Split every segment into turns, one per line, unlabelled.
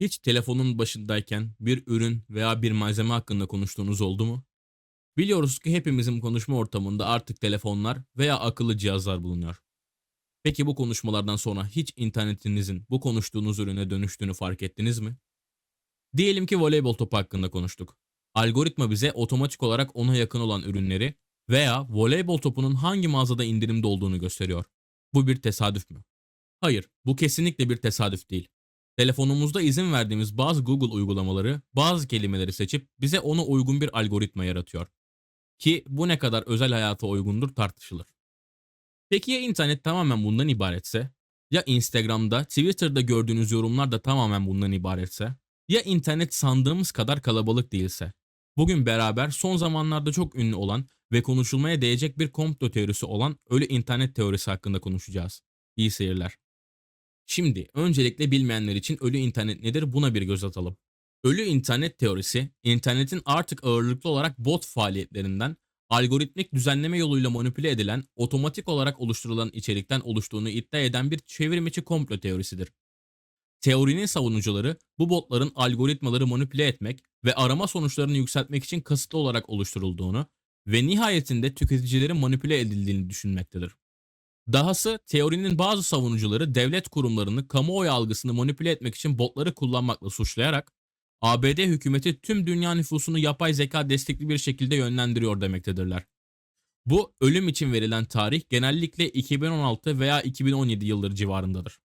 Hiç telefonun başındayken bir ürün veya bir malzeme hakkında konuştuğunuz oldu mu? Biliyoruz ki hepimizin konuşma ortamında artık telefonlar veya akıllı cihazlar bulunuyor. Peki bu konuşmalardan sonra hiç internetinizin bu konuştuğunuz ürüne dönüştüğünü fark ettiniz mi? Diyelim ki voleybol topu hakkında konuştuk. Algoritma bize otomatik olarak ona yakın olan ürünleri veya voleybol topunun hangi mağazada indirimde olduğunu gösteriyor. Bu bir tesadüf mü? Hayır, bu kesinlikle bir tesadüf değil. Telefonumuzda izin verdiğimiz bazı Google uygulamaları bazı kelimeleri seçip bize ona uygun bir algoritma yaratıyor. Ki bu ne kadar özel hayata uygundur tartışılır. Peki ya internet tamamen bundan ibaretse? Ya Instagram'da, Twitter'da gördüğünüz yorumlar da tamamen bundan ibaretse? Ya internet sandığımız kadar kalabalık değilse? Bugün beraber son zamanlarda çok ünlü olan ve konuşulmaya değecek bir komplo teorisi olan ölü internet teorisi hakkında konuşacağız. İyi seyirler. Şimdi öncelikle bilmeyenler için ölü internet nedir buna bir göz atalım. Ölü internet teorisi, internetin artık ağırlıklı olarak bot faaliyetlerinden algoritmik düzenleme yoluyla manipüle edilen, otomatik olarak oluşturulan içerikten oluştuğunu iddia eden bir çevrimiçi komplo teorisidir. Teorinin savunucuları bu botların algoritmaları manipüle etmek ve arama sonuçlarını yükseltmek için kasıtlı olarak oluşturulduğunu ve nihayetinde tüketicilerin manipüle edildiğini düşünmektedir. Dahası teorinin bazı savunucuları devlet kurumlarını kamuoyu algısını manipüle etmek için botları kullanmakla suçlayarak ABD hükümeti tüm dünya nüfusunu yapay zeka destekli bir şekilde yönlendiriyor demektedirler. Bu ölüm için verilen tarih genellikle 2016 veya 2017 yılları civarındadır.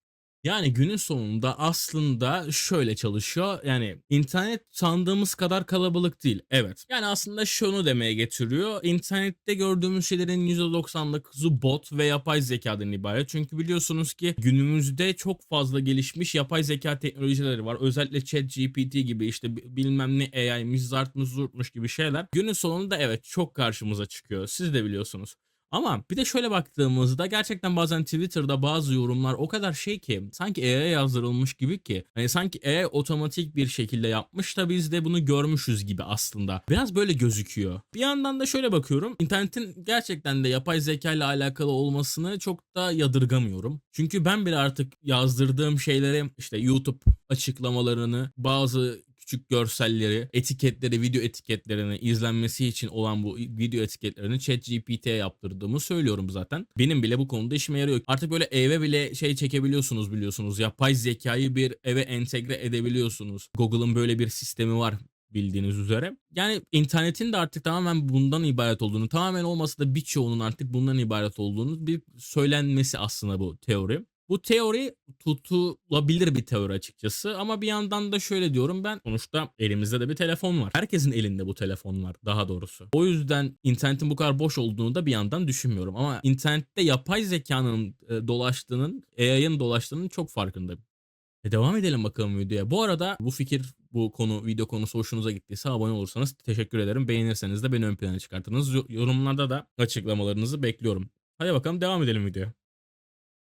Yani günün sonunda aslında şöyle çalışıyor. Yani internet sandığımız kadar kalabalık değil. Evet. Yani aslında şunu demeye getiriyor. İnternette gördüğümüz şeylerin %99'u bot ve yapay zekadan ibaret. Çünkü biliyorsunuz ki günümüzde çok fazla gelişmiş yapay zeka teknolojileri var. Özellikle ChatGPT gibi işte bilmem ne AI'miş, zartmış, zurtmuş gibi şeyler. Günün sonunda evet çok karşımıza çıkıyor. Siz de biliyorsunuz. Ama bir de şöyle baktığımızda gerçekten bazen Twitter'da bazı yorumlar o kadar şey ki sanki AI'ye yazdırılmış gibi ki hani sanki AI otomatik bir şekilde yapmış da biz de bunu görmüşüz gibi aslında. Biraz böyle gözüküyor. Bir yandan da şöyle bakıyorum. internetin gerçekten de yapay zeka ile alakalı olmasını çok da yadırgamıyorum. Çünkü ben bile artık yazdırdığım şeyleri işte YouTube açıklamalarını bazı küçük görselleri, etiketleri, video etiketlerini izlenmesi için olan bu video etiketlerini ChatGPT'ye yaptırdığımı söylüyorum zaten. Benim bile bu konuda işime yarıyor. Artık böyle eve bile şey çekebiliyorsunuz biliyorsunuz. Yapay zekayı bir eve entegre edebiliyorsunuz. Google'ın böyle bir sistemi var bildiğiniz üzere. Yani internetin de artık tamamen bundan ibaret olduğunu, tamamen olmasa da birçoğunun artık bundan ibaret olduğunu bir söylenmesi aslında bu teori. Bu teori tutulabilir bir teori açıkçası ama bir yandan da şöyle diyorum ben sonuçta elimizde de bir telefon var. Herkesin elinde bu telefon var daha doğrusu. O yüzden internetin bu kadar boş olduğunu da bir yandan düşünmüyorum ama internette yapay zekanın e, dolaştığının, AI'ın dolaştığının çok farkındayım. E devam edelim bakalım videoya. Bu arada bu fikir, bu konu, video konusu hoşunuza gittiyse abone olursanız teşekkür ederim. Beğenirseniz de beni ön plana çıkartınız. Yorumlarda da açıklamalarınızı bekliyorum. Hadi bakalım devam edelim videoya.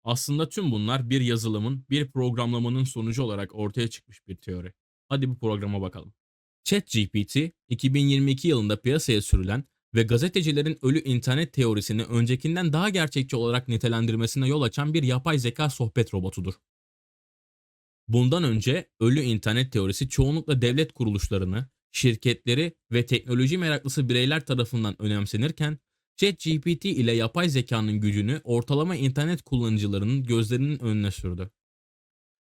Aslında tüm bunlar bir yazılımın, bir programlamanın sonucu olarak ortaya çıkmış bir teori. Hadi bu programa bakalım. ChatGPT 2022 yılında piyasaya sürülen ve gazetecilerin ölü internet teorisini öncekinden daha gerçekçi olarak nitelendirmesine yol açan bir yapay zeka sohbet robotudur. Bundan önce ölü internet teorisi çoğunlukla devlet kuruluşlarını, şirketleri ve teknoloji meraklısı bireyler tarafından önemsenirken ChatGPT ile yapay zekanın gücünü ortalama internet kullanıcılarının gözlerinin önüne sürdü.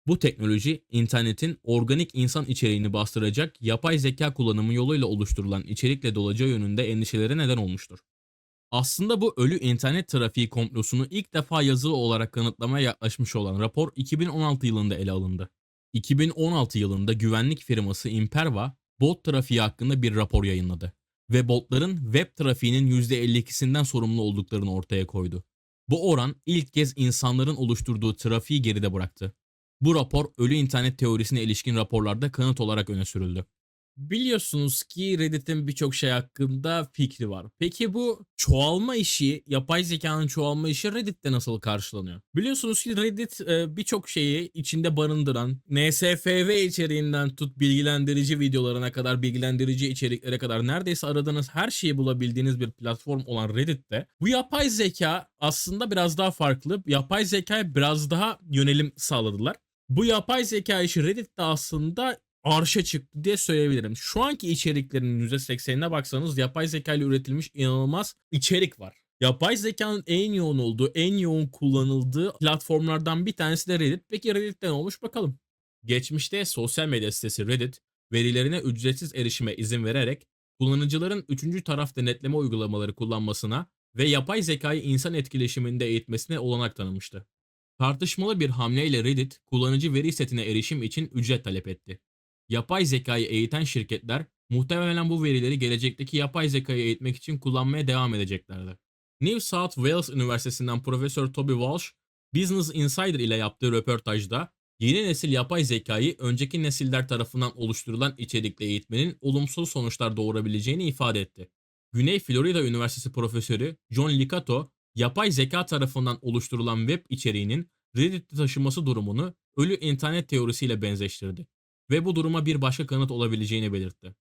Bu teknoloji internetin organik insan içeriğini bastıracak yapay zeka kullanımı yoluyla oluşturulan içerikle dolacağı yönünde endişelere neden olmuştur. Aslında bu ölü internet trafiği komplosunu ilk defa yazılı olarak kanıtlamaya yaklaşmış olan rapor 2016 yılında ele alındı. 2016 yılında güvenlik firması Imperva bot trafiği hakkında bir rapor yayınladı ve botların web trafiğinin %52'sinden sorumlu olduklarını ortaya koydu. Bu oran ilk kez insanların oluşturduğu trafiği geride bıraktı. Bu rapor ölü internet teorisine ilişkin raporlarda kanıt olarak öne sürüldü. Biliyorsunuz ki Reddit'in birçok şey hakkında fikri var. Peki bu çoğalma işi, yapay zekanın çoğalma işi Reddit'te nasıl karşılanıyor? Biliyorsunuz ki Reddit e, birçok şeyi içinde barındıran, NSFW içeriğinden tut bilgilendirici videolarına kadar, bilgilendirici içeriklere kadar neredeyse aradığınız her şeyi bulabildiğiniz bir platform olan Reddit'te bu yapay zeka aslında biraz daha farklı. Yapay zekaya biraz daha yönelim sağladılar. Bu yapay zeka işi Reddit'te aslında arşa çıktı diye söyleyebilirim. Şu anki içeriklerin %80'ine baksanız yapay zeka ile üretilmiş inanılmaz içerik var. Yapay zekanın en yoğun olduğu, en yoğun kullanıldığı platformlardan bir tanesi de Reddit. Peki Reddit'te ne olmuş bakalım. Geçmişte sosyal medya sitesi Reddit verilerine ücretsiz erişime izin vererek kullanıcıların üçüncü taraf denetleme uygulamaları kullanmasına ve yapay zekayı insan etkileşiminde eğitmesine olanak tanımıştı. Tartışmalı bir hamleyle Reddit, kullanıcı veri setine erişim için ücret talep etti. Yapay zekayı eğiten şirketler muhtemelen bu verileri gelecekteki yapay zekayı eğitmek için kullanmaya devam edeceklerdi. New South Wales Üniversitesi'nden Profesör Toby Walsh, Business Insider ile yaptığı röportajda yeni nesil yapay zekayı önceki nesiller tarafından oluşturulan içerikle eğitmenin olumsuz sonuçlar doğurabileceğini ifade etti. Güney Florida Üniversitesi profesörü John Licato, yapay zeka tarafından oluşturulan web içeriğinin Reddit'te taşıması durumunu ölü internet teorisiyle benzeştirdi ve bu duruma bir başka kanıt olabileceğini belirtti.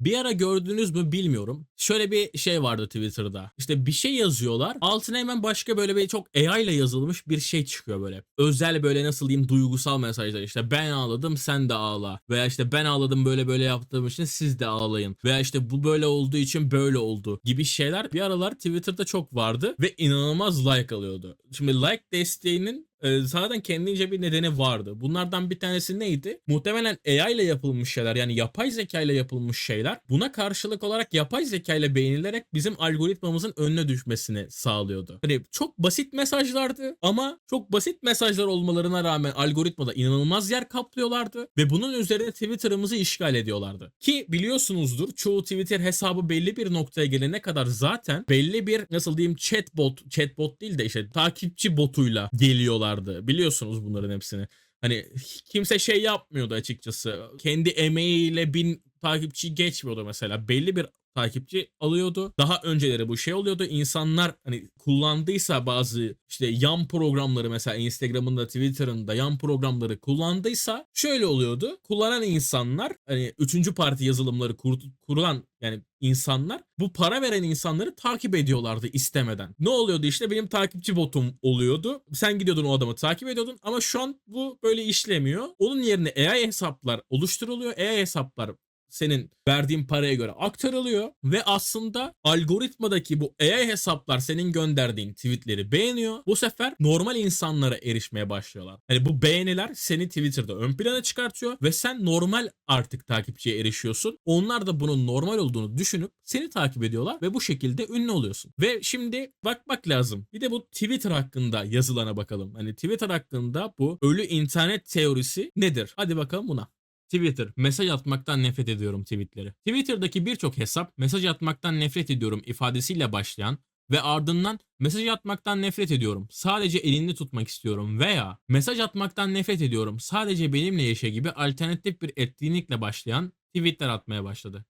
Bir ara gördünüz mü bilmiyorum. Şöyle bir şey vardı Twitter'da. İşte bir şey yazıyorlar. Altına hemen başka böyle bir çok AI ile yazılmış bir şey çıkıyor böyle. Özel böyle nasıl diyeyim duygusal mesajlar. İşte ben ağladım sen de ağla. Veya işte ben ağladım böyle böyle yaptığım için siz de ağlayın. Veya işte bu böyle olduğu için böyle oldu gibi şeyler bir aralar Twitter'da çok vardı ve inanılmaz like alıyordu. Şimdi like desteğinin e, zaten kendince bir nedeni vardı. Bunlardan bir tanesi neydi? Muhtemelen AI ile yapılmış şeyler yani yapay zeka ile yapılmış şeyler buna karşılık olarak yapay zeka ile beğenilerek bizim algoritmamızın önüne düşmesini sağlıyordu. Hani çok basit mesajlardı ama çok basit mesajlar olmalarına rağmen algoritmada inanılmaz yer kaplıyorlardı ve bunun üzerine Twitter'ımızı işgal ediyorlardı. Ki biliyorsunuzdur çoğu Twitter hesabı belli bir noktaya gelene kadar zaten belli bir nasıl diyeyim chatbot, chatbot değil de işte takipçi botuyla geliyorlar vardı. Biliyorsunuz bunların hepsini. Hani kimse şey yapmıyordu açıkçası. Kendi emeğiyle bin takipçi geçmiyordu mesela. Belli bir takipçi alıyordu. Daha önceleri bu şey oluyordu. İnsanlar hani kullandıysa bazı işte yan programları mesela Instagram'ında, Twitter'ında yan programları kullandıysa şöyle oluyordu. Kullanan insanlar hani üçüncü parti yazılımları kur, kurulan yani insanlar bu para veren insanları takip ediyorlardı istemeden. Ne oluyordu işte benim takipçi botum oluyordu. Sen gidiyordun o adamı takip ediyordun ama şu an bu böyle işlemiyor. Onun yerine AI hesaplar oluşturuluyor. AI hesaplar senin verdiğin paraya göre aktarılıyor ve aslında algoritmadaki bu AI hesaplar senin gönderdiğin tweetleri beğeniyor. Bu sefer normal insanlara erişmeye başlıyorlar. Hani bu beğeniler seni Twitter'da ön plana çıkartıyor ve sen normal artık takipçiye erişiyorsun. Onlar da bunun normal olduğunu düşünüp seni takip ediyorlar ve bu şekilde ünlü oluyorsun. Ve şimdi bakmak lazım. Bir de bu Twitter hakkında yazılana bakalım. Hani Twitter hakkında bu ölü internet teorisi nedir? Hadi bakalım buna. Twitter. Mesaj atmaktan nefret ediyorum tweetleri. Twitter'daki birçok hesap mesaj atmaktan nefret ediyorum ifadesiyle başlayan ve ardından mesaj atmaktan nefret ediyorum. Sadece elinde tutmak istiyorum veya mesaj atmaktan nefret ediyorum. Sadece benimle yaşa gibi alternatif bir etkinlikle başlayan tweetler atmaya başladı.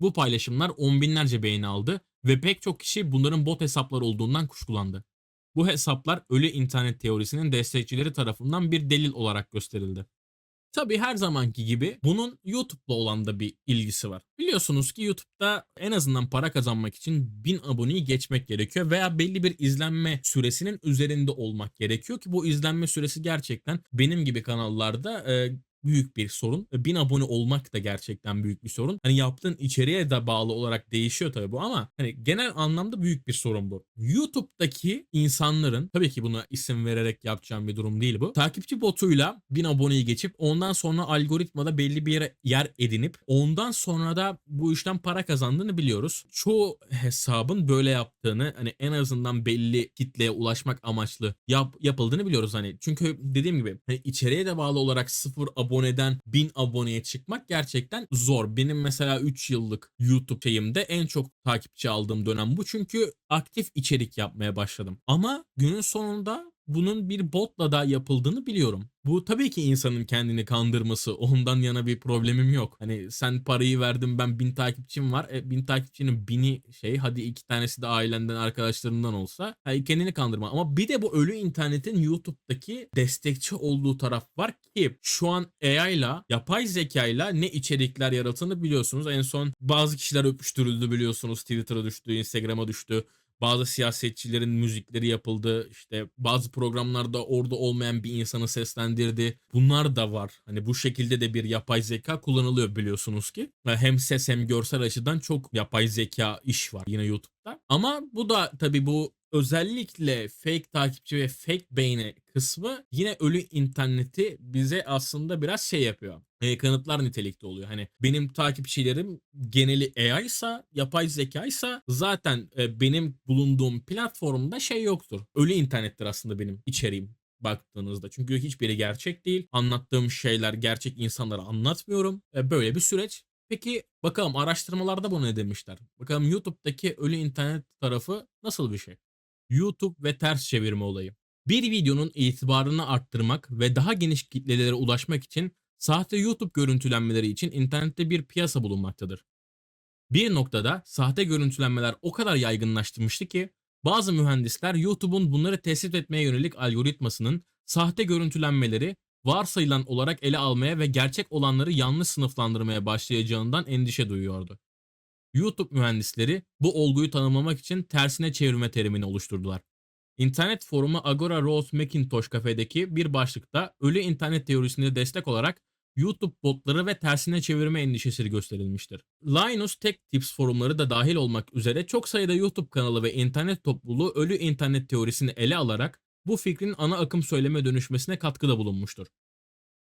Bu paylaşımlar on binlerce beğeni aldı ve pek çok kişi bunların bot hesaplar olduğundan kuşkulandı. Bu hesaplar ölü internet teorisinin destekçileri tarafından bir delil olarak gösterildi. Tabii her zamanki gibi bunun YouTube'la olan da bir ilgisi var. Biliyorsunuz ki YouTube'da en azından para kazanmak için 1000 aboneyi geçmek gerekiyor veya belli bir izlenme süresinin üzerinde olmak gerekiyor ki bu izlenme süresi gerçekten benim gibi kanallarda e, büyük bir sorun. 1000 abone olmak da gerçekten büyük bir sorun. Hani yaptığın içeriğe de bağlı olarak değişiyor tabii bu ama hani genel anlamda büyük bir sorun bu. YouTube'daki insanların tabii ki buna isim vererek yapacağım bir durum değil bu. Takipçi botuyla 1000 aboneyi geçip ondan sonra algoritmada belli bir yere yer edinip ondan sonra da bu işten para kazandığını biliyoruz. Çoğu hesabın böyle yaptığını hani en azından belli kitleye ulaşmak amaçlı yap, yapıldığını biliyoruz hani. Çünkü dediğim gibi hani içeriğe de bağlı olarak sıfır aboneden 1000 aboneye çıkmak gerçekten zor. Benim mesela 3 yıllık YouTube şeyimde en çok takipçi aldığım dönem bu. Çünkü aktif içerik yapmaya başladım. Ama günün sonunda bunun bir botla da yapıldığını biliyorum. Bu tabii ki insanın kendini kandırması. Ondan yana bir problemim yok. Hani sen parayı verdin ben bin takipçim var. E, bin takipçinin bini şey hadi iki tanesi de ailenden arkadaşlarından olsa. Hani kendini kandırma. Ama bir de bu ölü internetin YouTube'daki destekçi olduğu taraf var ki şu an AI ile yapay zeka ile ne içerikler yarattığını biliyorsunuz. En son bazı kişiler öpüştürüldü biliyorsunuz. Twitter'a düştü, Instagram'a düştü. Bazı siyasetçilerin müzikleri yapıldı. İşte bazı programlarda orada olmayan bir insanı seslendirdi. Bunlar da var. Hani bu şekilde de bir yapay zeka kullanılıyor biliyorsunuz ki. Hem ses hem görsel açıdan çok yapay zeka iş var yine YouTube'da. Ama bu da tabii bu özellikle fake takipçi ve fake beğeni kısmı yine ölü interneti bize aslında biraz şey yapıyor. E, kanıtlar nitelikte oluyor. Hani benim takipçilerim geneli AI ise, yapay zeka ise zaten e, benim bulunduğum platformda şey yoktur. Ölü internettir aslında benim içeriğim baktığınızda. Çünkü hiçbiri gerçek değil. Anlattığım şeyler gerçek insanlara anlatmıyorum. E, böyle bir süreç. Peki bakalım araştırmalarda bunu ne demişler? Bakalım YouTube'daki ölü internet tarafı nasıl bir şey? YouTube ve ters çevirme olayı. Bir videonun itibarını arttırmak ve daha geniş kitlelere ulaşmak için sahte YouTube görüntülenmeleri için internette bir piyasa bulunmaktadır. Bir noktada sahte görüntülenmeler o kadar yaygınlaştırmıştı ki bazı mühendisler YouTube'un bunları tespit etmeye yönelik algoritmasının sahte görüntülenmeleri varsayılan olarak ele almaya ve gerçek olanları yanlış sınıflandırmaya başlayacağından endişe duyuyordu. YouTube mühendisleri bu olguyu tanımlamak için tersine çevirme terimini oluşturdular. İnternet forumu Agora Rose Macintosh kafedeki bir başlıkta ölü internet teorisine destek olarak YouTube botları ve tersine çevirme endişesi gösterilmiştir. Linus Tech Tips forumları da dahil olmak üzere çok sayıda YouTube kanalı ve internet topluluğu ölü internet teorisini ele alarak bu fikrin ana akım söyleme dönüşmesine katkıda bulunmuştur.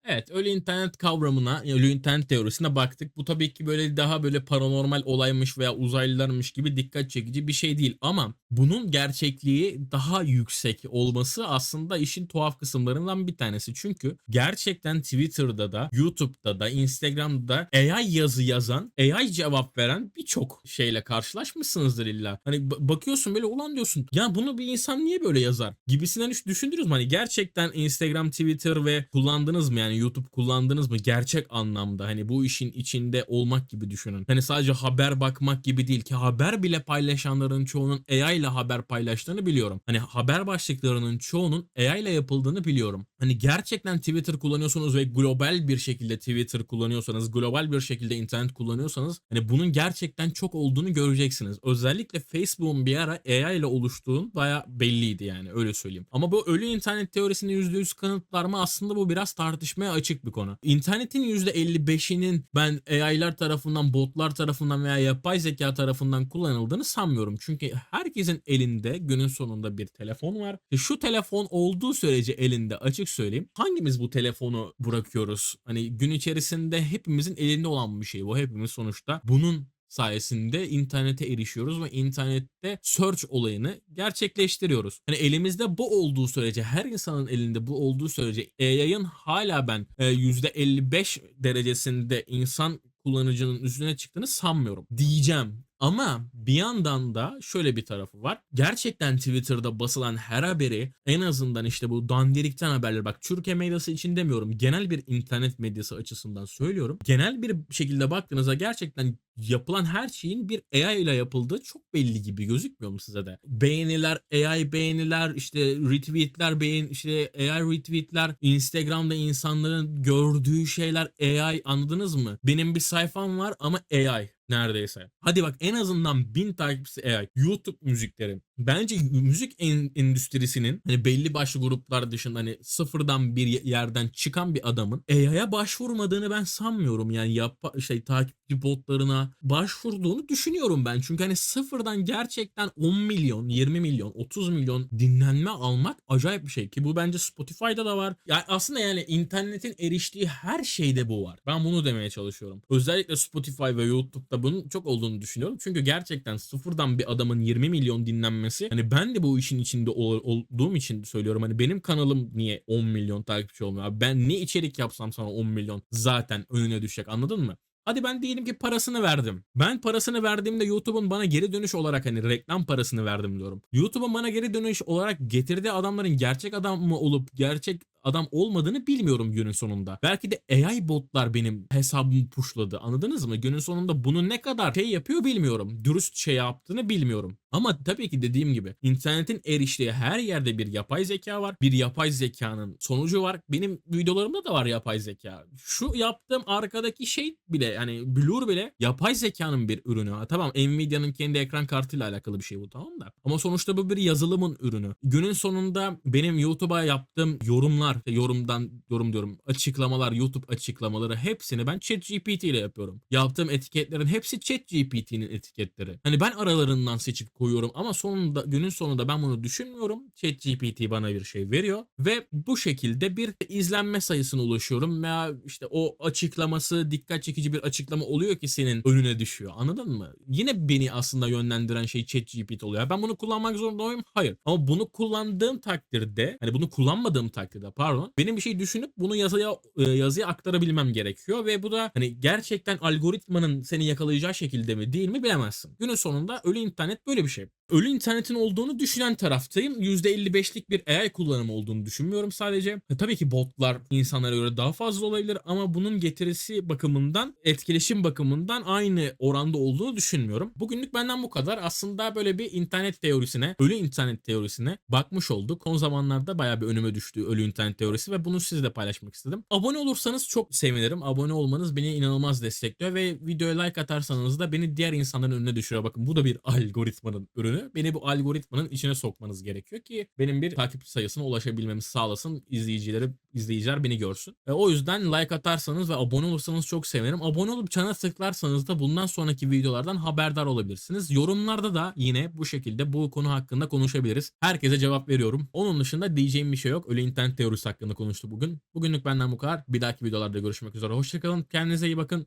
Evet, ölü internet kavramına, ölü internet teorisine baktık. Bu tabii ki böyle daha böyle paranormal olaymış veya uzaylılarmış gibi dikkat çekici bir şey değil. Ama bunun gerçekliği daha yüksek olması aslında işin tuhaf kısımlarından bir tanesi. Çünkü gerçekten Twitter'da da, YouTube'da da, Instagram'da da AI yazı yazan, AI cevap veren birçok şeyle karşılaşmışsınızdır illa. Hani ba- bakıyorsun böyle ulan diyorsun ya bunu bir insan niye böyle yazar gibisinden hiç düşündünüz mü? Hani gerçekten Instagram, Twitter ve kullandınız mı yani YouTube kullandınız mı gerçek anlamda hani bu işin içinde olmak gibi düşünün. Hani sadece haber bakmak gibi değil ki haber bile paylaşanların çoğunun AI ile haber paylaştığını biliyorum. Hani haber başlıklarının çoğunun AI ile yapıldığını biliyorum. Hani gerçekten Twitter kullanıyorsanız ve global bir şekilde Twitter kullanıyorsanız, global bir şekilde internet kullanıyorsanız hani bunun gerçekten çok olduğunu göreceksiniz. Özellikle Facebook'un bir ara AI ile oluştuğu baya belliydi yani öyle söyleyeyim. Ama bu ölü internet teorisini %100 kanıtlar mı aslında bu biraz tartışmaya açık bir konu. İnternetin %55'inin ben AI'lar tarafından, botlar tarafından veya yapay zeka tarafından kullanıldığını sanmıyorum. Çünkü herkesin elinde günün sonunda bir telefon var. E Şu telefon olduğu sürece elinde açık söyleyeyim. Hangimiz bu telefonu bırakıyoruz? Hani gün içerisinde hepimizin elinde olan bir şey bu. Hepimiz sonuçta bunun sayesinde internete erişiyoruz ve internette search olayını gerçekleştiriyoruz. Hani elimizde bu olduğu sürece her insanın elinde bu olduğu sürece AI'ın hala ben e, %55 derecesinde insan kullanıcının üstüne çıktığını sanmıyorum diyeceğim. Ama bir yandan da şöyle bir tarafı var. Gerçekten Twitter'da basılan her haberi en azından işte bu dandirikten haberler bak Türkiye medyası için demiyorum. Genel bir internet medyası açısından söylüyorum. Genel bir şekilde baktığınızda gerçekten yapılan her şeyin bir AI ile yapıldığı çok belli gibi gözükmüyor mu size de? Beğeniler, AI beğeniler, işte retweetler, beğen işte AI retweetler, Instagram'da insanların gördüğü şeyler AI anladınız mı? Benim bir sayfam var ama AI neredeyse. Hadi bak en azından bin takipçisi AI. YouTube müzikleri. Bence müzik en- endüstrisinin hani belli başlı gruplar dışında hani sıfırdan bir yerden çıkan bir adamın AI'ya başvurmadığını ben sanmıyorum. Yani yap şey takipçi botlarına başvurduğunu düşünüyorum ben. Çünkü hani sıfırdan gerçekten 10 milyon, 20 milyon, 30 milyon dinlenme almak acayip bir şey ki bu bence Spotify'da da var. Yani aslında yani internetin eriştiği her şeyde bu var. Ben bunu demeye çalışıyorum. Özellikle Spotify ve YouTube'da bunun çok olduğunu düşünüyorum. Çünkü gerçekten sıfırdan bir adamın 20 milyon dinlenmesi hani ben de bu işin içinde ol- olduğum için söylüyorum. Hani benim kanalım niye 10 milyon takipçi olmuyor? Ben ne içerik yapsam sana 10 milyon zaten önüne düşecek anladın mı? Hadi ben diyelim ki parasını verdim. Ben parasını verdiğimde YouTube'un bana geri dönüş olarak hani reklam parasını verdim diyorum. YouTube'un bana geri dönüş olarak getirdiği adamların gerçek adam mı olup gerçek adam olmadığını bilmiyorum günün sonunda. Belki de AI botlar benim hesabımı pushladı. Anladınız mı? Günün sonunda bunu ne kadar şey yapıyor bilmiyorum. Dürüst şey yaptığını bilmiyorum. Ama tabii ki dediğim gibi internetin eriştiği her yerde bir yapay zeka var. Bir yapay zekanın sonucu var. Benim videolarımda da var yapay zeka. Şu yaptığım arkadaki şey bile yani blur bile yapay zekanın bir ürünü. Ha, tamam Nvidia'nın kendi ekran kartıyla alakalı bir şey bu tamam da. Ama sonuçta bu bir yazılımın ürünü. Günün sonunda benim YouTube'a yaptığım yorumlar, işte yorumdan yorum diyorum açıklamalar, YouTube açıklamaları hepsini ben ChatGPT ile yapıyorum. Yaptığım etiketlerin hepsi ChatGPT'nin etiketleri. Hani ben aralarından seçip koyuyorum ama sonunda günün sonunda ben bunu düşünmüyorum. ChatGPT bana bir şey veriyor ve bu şekilde bir izlenme sayısına ulaşıyorum veya işte o açıklaması dikkat çekici bir açıklama oluyor ki senin önüne düşüyor. Anladın mı? Yine beni aslında yönlendiren şey ChatGPT oluyor. Ben bunu kullanmak zorunda mıyım? Hayır. Ama bunu kullandığım takdirde, hani bunu kullanmadığım takdirde pardon, benim bir şey düşünüp bunu yazıya e, yazıya aktarabilmem gerekiyor ve bu da hani gerçekten algoritmanın seni yakalayacağı şekilde mi değil mi bilemezsin. Günün sonunda ölü internet böyle bir şey. Ölü internetin olduğunu düşünen taraftayım. %55'lik bir AI kullanımı olduğunu düşünmüyorum sadece. E, tabii ki botlar insanlara göre daha fazla olabilir ama bunun getirisi bakımından, etkileşim bakımından aynı oranda olduğunu düşünmüyorum. Bugünlük benden bu kadar. Aslında böyle bir internet teorisine, ölü internet teorisine bakmış olduk. Son zamanlarda bayağı bir önüme düştü ölü internet teorisi ve bunu sizle paylaşmak istedim. Abone olursanız çok sevinirim. Abone olmanız beni inanılmaz destekliyor ve videoya like atarsanız da beni diğer insanların önüne düşürüyor. Bakın bu da bir algoritmanın ürünü. Beni bu algoritmanın içine sokmanız gerekiyor ki benim bir takip sayısına ulaşabilmemi sağlasın. İzleyicileri, izleyiciler beni görsün. E, o yüzden like atarsanız ve abone olursanız çok sevinirim. Abone olup çana tıklarsanız da bundan sonraki videolardan haberdar olabilirsiniz. Yorumlarda da yine bu şekilde bu konu hakkında konuşabiliriz. Herkese cevap veriyorum. Onun dışında diyeceğim bir şey yok. Öyle internet teorisi hakkında konuştu bugün. Bugünlük benden bu kadar. Bir dahaki videolarda görüşmek üzere. Hoşçakalın. Kendinize iyi bakın.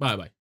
Bay bay.